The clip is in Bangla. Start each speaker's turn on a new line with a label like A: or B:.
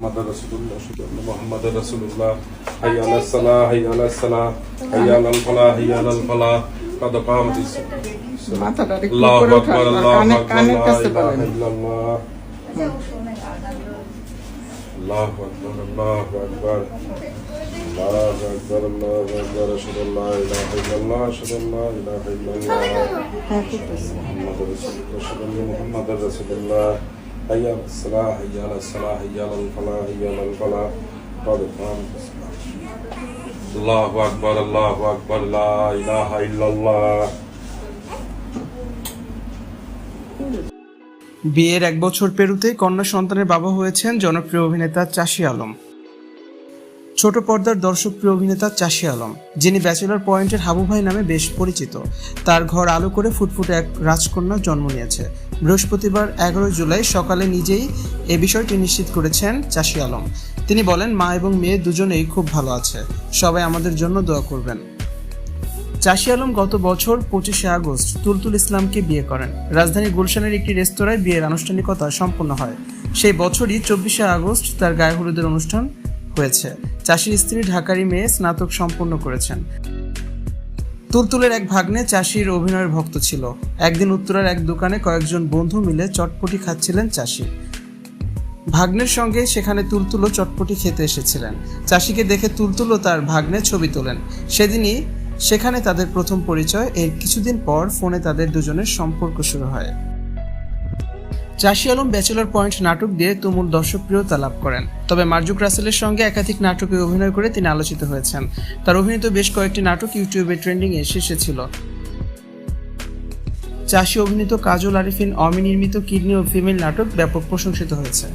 A: محمد رسول الله أشهد أن محمد رسول الله. حي على الصلاة حي على الصلاة حي على الفلاح حي على الفلاح. قد قامت الصلاة الله أكبر الله أكبر لا إله إلا الله. الله أكبر الله أكبر. الله أكبر الله أكبر. أشهد أن لا إله إلا الله أشهد أن لا إله إلا الله. محمد رسول الله أشهد أن محمد رسول الله. حي على الصلاة حي على الصلاة حي على الفلاح حي على الفلاح قد قامت الصلاة الله أكبر الله أكبر لا إله إلا الله
B: বিয়ের এক বছর পেরুতেই কন্যা সন্তানের বাবা হয়েছেন জনপ্রিয় অভিনেতা চাষি আলম ছোট পর্দার দর্শকপ্রিয় অভিনেতা চাষি আলম, যিনি ব্যাচেলর পয়েন্টের হাবু ভাই নামে বেশ পরিচিত। তার ঘর আলো করে ফুটফুটে এক রাজকন্যা জন্ম নিয়েছে। বৃহস্পতিবার এগারো জুলাই সকালে নিজেই এ বিষয়টি নিশ্চিত করেছেন চাষি আলম। তিনি বলেন, মা এবং মেয়ে দুজনেই খুব ভালো আছে। সবাই আমাদের জন্য দোয়া করবেন। চাষি আলম গত বছর পঁচিশে আগস্ট তুলতুল ইসলামকে বিয়ে করেন। রাজধানীর গুলশানের একটি রেস্তোরাঁয় বিয়ের আনুষ্ঠানিকতা সম্পন্ন হয়। সেই বছরই চব্বিশে আগস্ট তার গায়ে হলুদের অনুষ্ঠান হয়েছে। চাষির স্ত্রী ঢাকারি মেয়ে স্নাতক সম্পন্ন করেছেন। তুলতুলের এক ভাগ্নে চাষির অভিনয়ের ভক্ত ছিল। একদিন উত্তরার এক দোকানে কয়েকজন বন্ধু মিলে চটপটি খাচ্ছিলেন চাষি। ভাগ্নের সঙ্গে সেখানে তুলতুলো চটপটি খেতে এসেছিলেন। চাষিকে দেখে তুলতুলো তার ভাগ্নে ছবি তোলেন। সেদিনই সেখানে তাদের প্রথম পরিচয়। এর কিছুদিন পর ফোনে তাদের দুজনের সম্পর্ক শুরু হয়। চাষি আলম ব্যাচেলর পয়েন্ট নাটক দিয়ে তুমুল দর্শকপ্রিয়তা লাভ করেন। তবে মার্জুক রাসেলের সঙ্গে একাধিক নাটকে অভিনয় করে তিনি আলোচিত হয়েছেন। তার অভিনীত বেশ কয়েকটি নাটক ইউটিউবে ট্রেন্ডিং এসে শীর্ষে ছিল চাষি অভিনীত কাজল আরিফিন অমিনির্মিত কিডনি ও ফিমেল নাটক ব্যাপক প্রশংসিত হয়েছে।